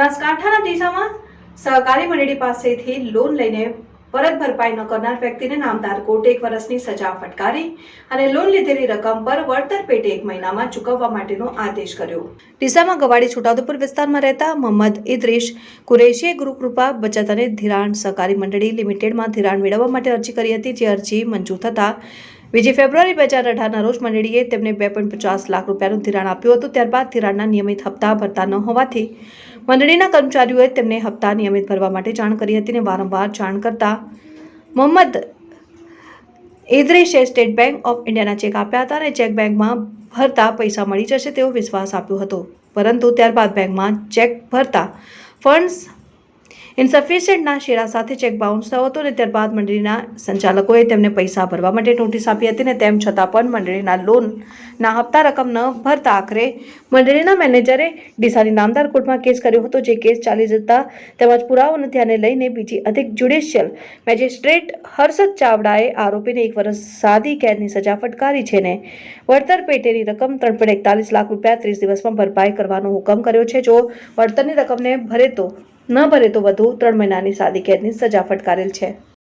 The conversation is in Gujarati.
બનાસકાંઠાના દિશામાં સહકારી મંડળી પાસેથી લોન લઈને પરત ભરપાઈ ન કરનાર વ્યક્તિને નામદાર કોર્ટે એક વર્ષની સજા ફટકારી અને લોન લીધેલી રકમ પર વળતર પેટે એક મહિનામાં ચૂકવવા માટેનો આદેશ કર્યો. ડીસામાં ગવાડી છોટાઉદેપુર વિસ્તારમાં રહેતા મોહમ્મદ ઇદ્રીશ કુરેશીએ ગુરુકૃપા, બચત અને ધિરાણ સહકારી મંડળી લિમિટેડમાં ધિરાણ મેળવવા માટે અરજી કરી હતી, જે અરજી મંજૂર થતાં બીજી ફેબ્રુઆરી બે હજાર અઢારના રોજ મંડળીએ તેમને બે પોઈન્ટ પચાસ લાખ રૂપિયાનું ધિરાણ આપ્યું હતું. ત્યારબાદ ધિરાણના નિયમિત હપ્તા ભરતા ન હોવાથી મંડળીના કર્મચારીઓએ તેમને હપ્તા નિયમિત ભરવા માટે જાણ કરી હતી અને વારંવાર જાણ કરતા મોહમ્મદ એદ્રેશે સ્ટેટ બેંક ઓફ ઇન્ડિયાના ચેક આપ્યા હતા અને ચેક બેંકમાં ભરતા પૈસા મળી જશે તેવો વિશ્વાસ આપ્યો હતો. પરંતુ ત્યારબાદ બેંકમાં ચેક ભરતા ફંડ્સ ઇન્સફિશિયન્ટના શેરા સાથે ચેક બાઉન્સ થયો હતો અને ત્યારબાદ મંડળીના સંચાલકોએ તેમને પૈસા ભરવા માટે નોટિસ આપી હતી અને તેમ છતાં પણ મંડળીના લોનના હપ્તા રકમ ન ભરતા આખરે મંડળીના મેનેજરે ડીસાની નામદાર કોર્ટમાં કેસ કર્યો હતો. જે કેસ ચાલી જતા તેમજ પુરાવાને ધ્યાને લઈને બીજી અધિક જ્યુડિશિયલ મેજિસ્ટ્રેટ હર્ષદ ચાવડાએ આરોપીને એક વર્ષ સાદી કેદની સજા ફટકારી છે ને વળતર પેટેની રકમ ત્રણ એકતાલીસ લાખ રૂપિયા ત્રીસ દિવસમાં ભરપાઈ કરવાનો હુકમ કર્યો છે. જો વળતરની રકમને ભરે તો ન ભરે તો વધુ ત્રણ મહિનાની સાદી કેદની સજા ફટકારેલ છે.